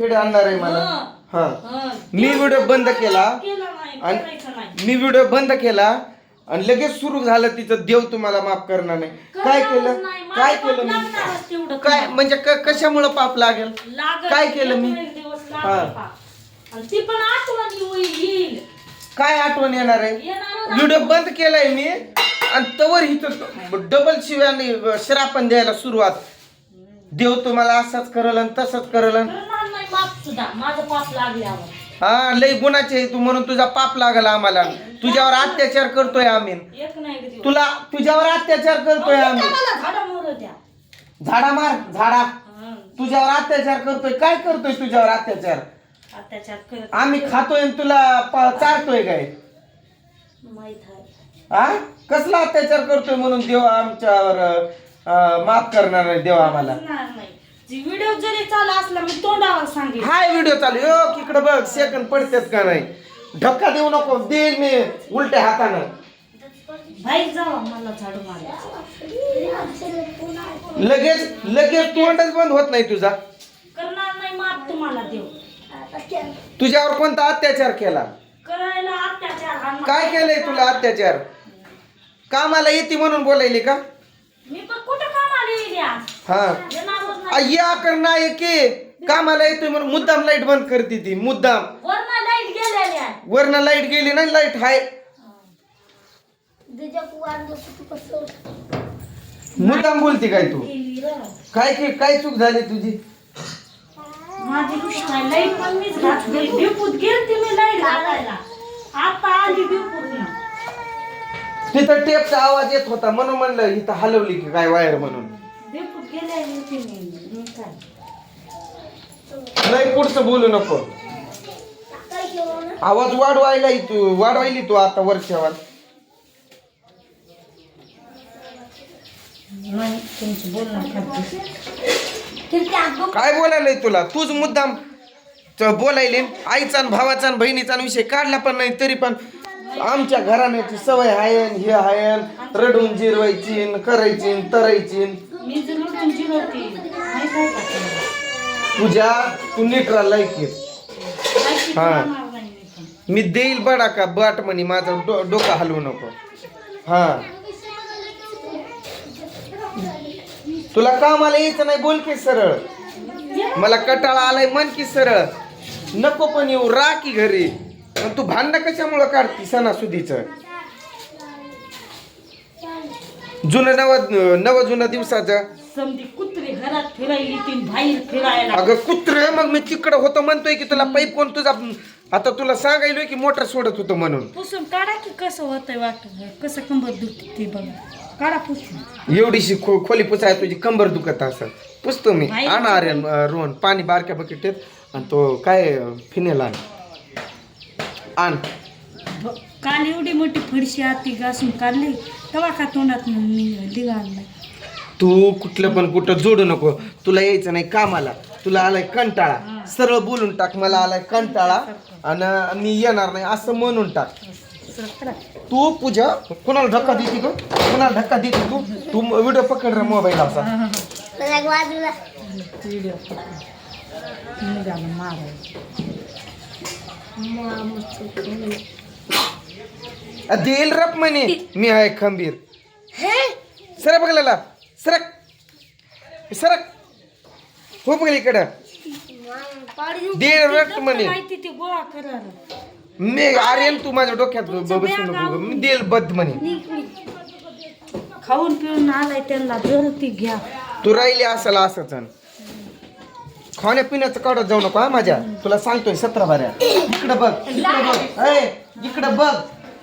खेळ आणणार आहे मला. हा. मी व्हिडिओ बंद केला. आणि- मी व्हिडिओ बंद केला. आणि लगेच सुरू झालं तिचं देव तुम्हाला माफ करणार नाही. काय केलं? काय केलं मी? काय. म्हणजे क- कशामुळं पाप लागेल. काय केलं मी? हा. ती पण आठवण येऊ- येईल. काय आठवण येणार आहे? व्हिडिओ बंद केलाय मी. आणि तवर इथं डबल शिव्याने श्रापण द्यायला सुरुवात. देव तुम्हाला असंच करल आणि तसंच करल आणि- करणार नाही माप सुद्धा माझं पाप लागल्यावर. हा लय गुणाचे तू म्हणून तुझा पाप लागला आम्हाला. तुझ्यावर अत्याचार करतोय आम्ही. एक तुला तुझ्यावर अत्याचार करतोय अहो, आम्ही. मला झाडा मोर द्या. झाडा मार झाडा. हं. तुझ्यावर अत्याचार करतोय. काय करतोय तुझ्यावर अत्याचार? अत्याचार करत आम्ही खातोय आणि तुला प- चारतोय काय? माहीत आहे. हा कसला अत्याचार करतोय म्हणून देव आमच्यावर अं, माफ करणार नाही देव आम्हाला? नाही. व्हिडिओ जरी चालू असला मी तोंडावर सांगेन. हाय व्हिडिओ चालू. यो इकडे बघ सेकंद पडतेच का नाही? धक्का देऊ नको देईल मी उलट्या हातानं. बाईक जावा मला झाडू मारायचं. लगेच लगेच तोंडच बंद होत नाही तुझा. करणार नाही माप तुम्हाला देव तुझ्यावर कोणता अत्याचार केला? करायला अत्याचार हा मा- काय केलंय तुला अत्याचार? कामाला येते म्हणून बोलायली का? मी पण कुठं कामाला येईल आज? हा. या कर नाही की कामाला येतोय म्हणून मुद्दाम लाइट बंद करते ती मुद्दाम. वरना लाइट आहे. वरनं लाइट गेली नाही लाइट हाय. मुद्दाम बोलते काय तू? गेली रं. काय की काय चूक झाली तुझी? माझी गोष्ट आहे लाइट पण मीच घातली. डिपूत गेलती मी लाइट घालायला. आता आली डिपूत तिथं टेपचा आवाज येत होता म्हणून म्हणलं इथं हलवली की काय वायर म्हणून. मी मी काय नाही पुढचं बोलू नको. आवाज वाढवायला तू वाढवायली तू आता वरच्यावर. नाही तुमचं बोलणं खाते काय बोलायलंय तुला? तूच मुद्दाम च- बोलायले. आईचा आणि भावाचा बहिणीचा विषय काढला पण नाही तरी पण आमच्या घराण्याची सवय आहे हे आहे. रडून जिरवायची करायची तरायची. मी नाही काय? तुझ्या तू नीट राहिलाय की हा. मी देईल बडा का बाट म्हणे माझं डो डोकं हलवू नको. हा. तुला कामाला यायचं नाही बोल की सरळ. मला कटाळा आलाय मन की सरळ. नको पण येऊ रा की घरी. पण तू भांडणं कशामुळं काढती सणासुदीच? जुनं नव नव जुनं दिवसाचं. समधी कुत्री घरात फिरायली ती बाहेर फिरायला. अगं कुत्र मग मी तिकडं होतो म्हणतोय की तुला पाईप कोण तुझा आता तुला सांगायलोय की मोटर सोडत होतो म्हणून. पुसून काढा की कसं होतंय वाटत? कसं कंबर दुखते ती बघा. काढा पुसून. एवढीशी खो खोली पुसाय तुझी कंबर दुखत असं पुसतो मी. बाई, आण आर्यन रोहन. पाणी बारक्या बकेटीत. आणि तो काय फिनेल आण आण. ब- काल एवढी मोठी फडशी आती घासून काढली तेव्हा का तोंडात निघाल तू कुठलं पण कुठं जोडू नको. तुला यायचं नाही कामाला. तुला आलाय कंटाळा. सरळ बोलून टाक मला आलाय कंटाळा. आणि मी येणार नाही असं म्हणून टाक. तू पूजा कोणाला धक्का देते ग? कोणाला धक्का देते तू? तू व्हिडिओ पकड रे मोबाईल असा. व्हिडिओ निघालं मारायला. आ, देईल रप म्हणे. मी आहे खंबीर. सरक बघलेला सरक. सरक. हो बघ इकडं. देईल रक्त म्हणे. माहिती ते गोळा करायला मी आर्यन तू माझ्या डोक्यात बसू नको. मी देईल बद म्हणे. खाऊन पिऊन आलाय त्यांना ती घ्या. तू राहिली असाल असंच अन. खाण्या पिण्याचं काढत जाऊ नको हा माझ्या. तुला सांगतोय सतरा बाऱ्या. इकडं बघ इकडं बघ. इकडं बघ.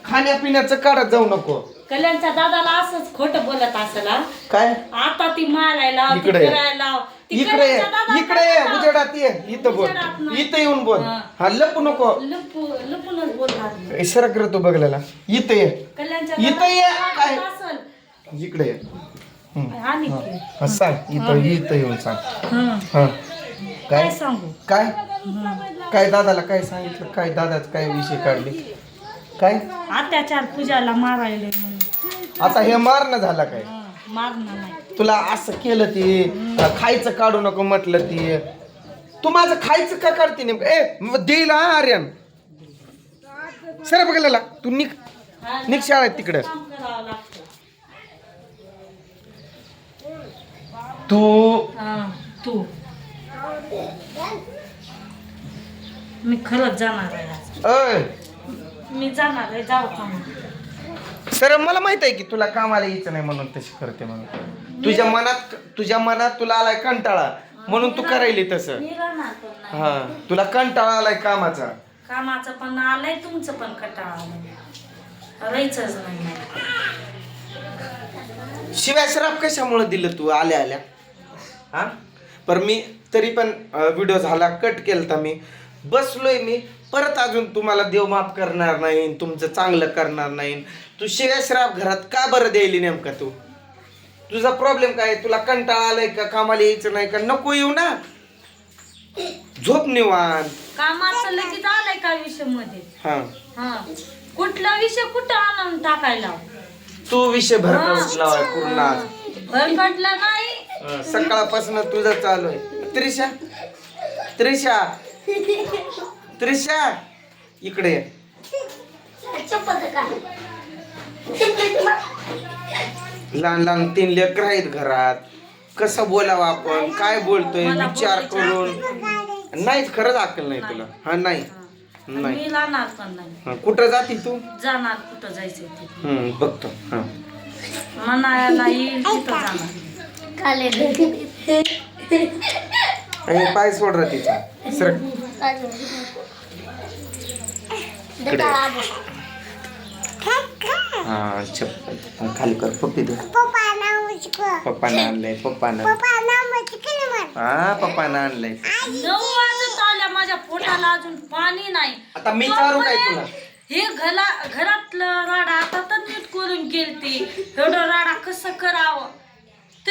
खाण्या पिण्याचं काढत जाऊ नको. कल्याणच्या दादाला असंच खोट बोलत असेल हा. काय? आता ती मारायला ती इकडे ये. फिरायला ती इकडे ये, कल्याणच्या दादाला इकडे ये, उजेडात ये. इथं बोल. उजेडात. इथं येऊन बोल. हा. हा लपू नको. लपू लपूनच सरक रे तू बघलेला. इथं ये. कल्याणच्या इथं दादाला ये, काय? असेल. इकडे ये. हम्म. आणि की. हा, सांग. इथं इथं येऊन सांग. हं. हा. काय? काय सांगू? काय. काय दादाला काय सांगितलं? काय दादाच काय विषय काढले? काय? अत्याचार पूजाला मारायले आता हे मारणं झाला काय? मारणं नाही. तुला असं केलं ती खायचं काढू नको म्हटलं ती. तू माझं खायचं का काढते नेमकं? ए मग देईल हा आर्यन. सर बघायला तू निघ. हा, निघ शाळेत तिकडं. लागतं. तू तू. मी खरंच जाणार आहे अय मी जाणार आहे जाऊ का मग? सर मला माहीत आहे की तुला कामाला यायचं नाही म्हणून तशी करते म्हणून. तुझ्या मनात तुझ्या मनात तुला आलाय कंटाळा म्हणून तू करायली तसं. मी राहणार पण नाही. हा तुला कंटाळा आलाय कामाचा. कामाचं पण आलंय तुमचं पण कटाळा आलाय. राहायचंच नाही मला. शिवाय श्राप कशामुळे दिलं तू आल्या आल्या? हा? पर मी तरी पण व्हिडिओ झाला कट केलता मी. बसलोय मी परत अजून तुम्हाला देव माफ करणार नाही तुमचं चांगलं करणार नाही. तू शिवाय श्राप घरात का बरं द्यायली नेमका तू? तुझा प्रॉब्लेम काय? तुला कंटाळा आलाय का? कामाला यायचं नाही का? नको येऊ ना. झोप निवांत. कामाचं लगेच आलंय का विषयमध्ये हा. हा. कुठला विषय कुठं आणून टाकायला? तू विषय भरकटला पूर्ण. आज. भरकटला नाही? सकाळपासून तुझं चालू आहे. त्रिशा त्रिशा. त्रिशा इकडे ये. लहान लहान तीन लेकर आहेत घरात. कसं बोलावं आपण? काय बोलतोय? विचार करून. नाहीच खरंच अक्कल नाही तुला. हा नाही. नाही मी राहणार पण नाही. हा, कुठं जाती तू? जाणार कुठं जायचं ते. हम्म बघतो. हा. मनाला येईल तिथं जाणार? आणि पाय सोड रा तिचा सर इकडे. हा चप्पल खाली कर पप्पी दे. पप्पानं आणलंय पप्पानं हा पप्पानं आणलंय. नऊ वाजत आल्या माझ्या पोटाला अजून पाणी नाही. आता मी चारू काय तुला? हे घरा घरातलं राडा आता तर नीट करून गेलती एवढं राडा कसं करावं?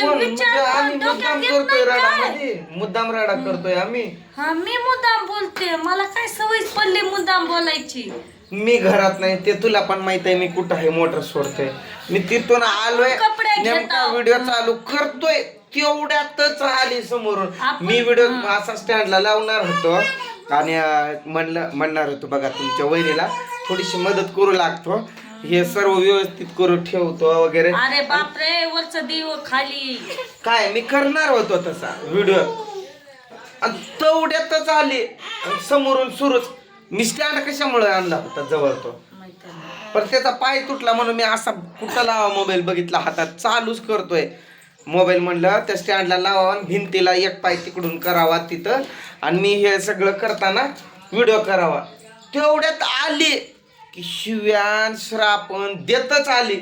कोण? म्हणजे आम्ही पण डोक्यात मुद्दाम करतोय नाही काय? राडामध्ये मुद्दाम राडा करतोय आम्ही. हा मी मुद्दाम बोलते मला काय सवय पडली मुद्दाम बोलायची. मी घरात नाही ते तुला पण माहीत आहे मी कुठं आहे मोटर सोडतोय. मी तिथून आलोय कपडे नेमका. व्हिडिओ चालू करतोय तेवढ्यातच आली समोरून. आपण- मी व्हिडिओ असा स्टँडला लावणार होतो आणि अं, म्हणलं म्हणणार होतो बघा तुमच्या वहिनीला. थोडीशी मदत करू लागतो. हे सर्व व्यवस्थित करू ठेवतो वगैरे. अरे बापरे वरच दिव खाली. काय मी करणार होतो तसा व्हिडिओ आणि तेवढ्यातच आली. आणि समोरून सुरूच. मी स्टँड कशामुळे आणला होता जवळ तो? माहिती नाही. पण त्याचा पाय तुटला म्हणून मी असा कुठं लावा मोबाईल बघितला हातात. चालूच करतोय. मोबाईल म्हणलं त्या स्टँडला लावा आणि भिंतीला एक पाय तिकडून करावा तिथं. आणि मी हे सगळं करताना व्हिडिओ करावा. तेवढ्यात आली. की शिव्यान श्रापण देतच आली.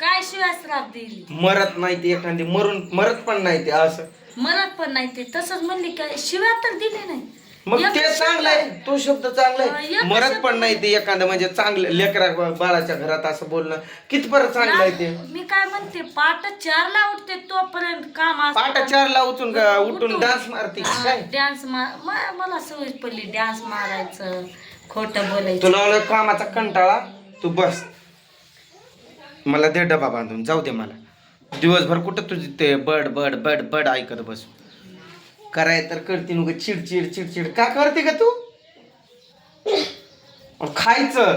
काय शिवाय श्राप दिली? मरत नाही ती एखादी मरून मरत पण नाही ते असं. मरत पण नाही ते. तसंच म्हणली काय शिव्या तर दिली नाही. मग एकच ते चांगलंय आहे. तो शब्द चांगला आहे एकच मरत पण नाही ते एखादं म्हणजे चांगलं लेकरा बाळाच्या घरात असं बोलणं. कितपर्यंत चांगलं आहे ते. मी काय म्हणते पाट चारला उठते तोपर्यंत काम पाटा चारला उचून का उठून डान्स मारती. काय? डान्स मला सवय पडली डान्स मारायचं. खोटं बोलायचं. तुला आलं कामाचा कंटाळा? तू बस. मला दे डबा बांधून. जाऊ दे मला. दिवसभर कुठं तुझी ते बड बड बड बड ऐकत बस. कराय तर करते नुग चिडचिड चिडचिड का करते का तू? खायचं.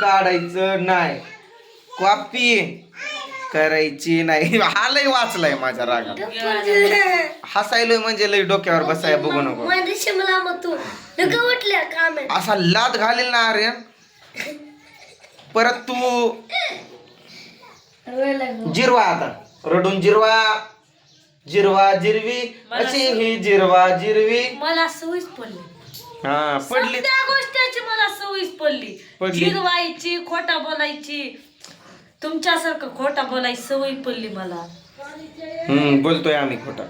काढायचं नाही. कॉपी करायची नाही. हा लय वाचलाय माझ्या रागात. हसायलोय म्हणजे लय डोक्यावर बसाय बघू नको. असा लात घालेल ना आर्यन. परत तू जिरवा आता. रडून जिरवा. जिरवा जिरवी. अशी ही जिरवा जिरवी. मला सवयच पडली. हा पडली. त्या गोष्टीची मला सवयच पडली. पडली. जिरवायची खोटा बोलायची. तुमच्यासारखं खोटा बोलायची सवय पडली मला. हम्म बोलतोय आम्ही खोटा.